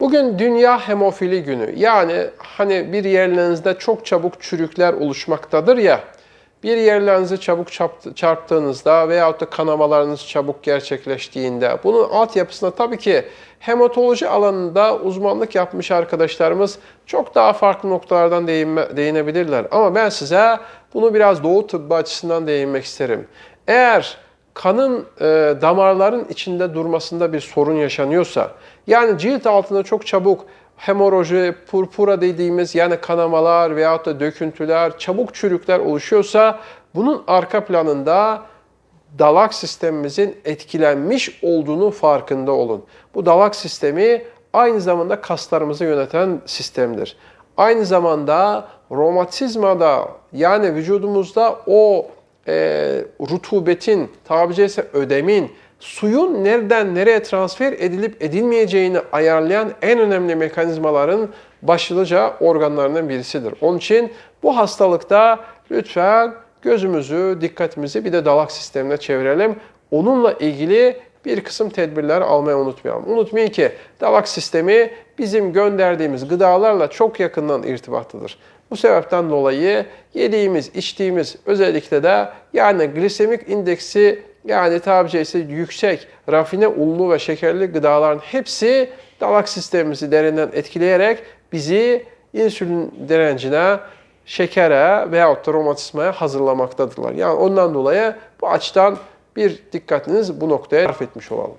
Bugün Dünya Hemofili Günü. Yani hani bir yerlerinizde çok çabuk çürükler oluşmaktadır ya. Bir yerlerinizi çabuk çarptı- çarptığınızda veyahut da kanamalarınız çabuk gerçekleştiğinde bunun altyapısına tabii ki hematoloji alanında uzmanlık yapmış arkadaşlarımız çok daha farklı noktalardan değinebilirler. Ama ben size bunu biraz doğu tıbbı açısından değinmek isterim. Eğer kanın e, damarların içinde durmasında bir sorun yaşanıyorsa, yani cilt altında çok çabuk hemoroji, purpura dediğimiz yani kanamalar veyahut da döküntüler, çabuk çürükler oluşuyorsa bunun arka planında dalak sistemimizin etkilenmiş olduğunu farkında olun. Bu dalak sistemi aynı zamanda kaslarımızı yöneten sistemdir. Aynı zamanda romatizmada yani vücudumuzda o e, rutubetin, tabiri caizse ödemin, suyun nereden nereye transfer edilip edilmeyeceğini ayarlayan en önemli mekanizmaların başlıca organlarından birisidir. Onun için bu hastalıkta lütfen gözümüzü, dikkatimizi bir de dalak sistemine çevirelim. Onunla ilgili bir kısım tedbirler almayı unutmayalım. Unutmayın ki dalak sistemi bizim gönderdiğimiz gıdalarla çok yakından irtibatlıdır. Bu sebepten dolayı yediğimiz, içtiğimiz özellikle de yani glisemik indeksi yani tabiri caizse yüksek, rafine unlu ve şekerli gıdaların hepsi dalak sistemimizi derinden etkileyerek bizi insülin direncine, şekere veyahut da romatizmaya hazırlamaktadırlar. Yani ondan dolayı bu açıdan bir dikkatiniz bu noktaya sarf etmiş olalım.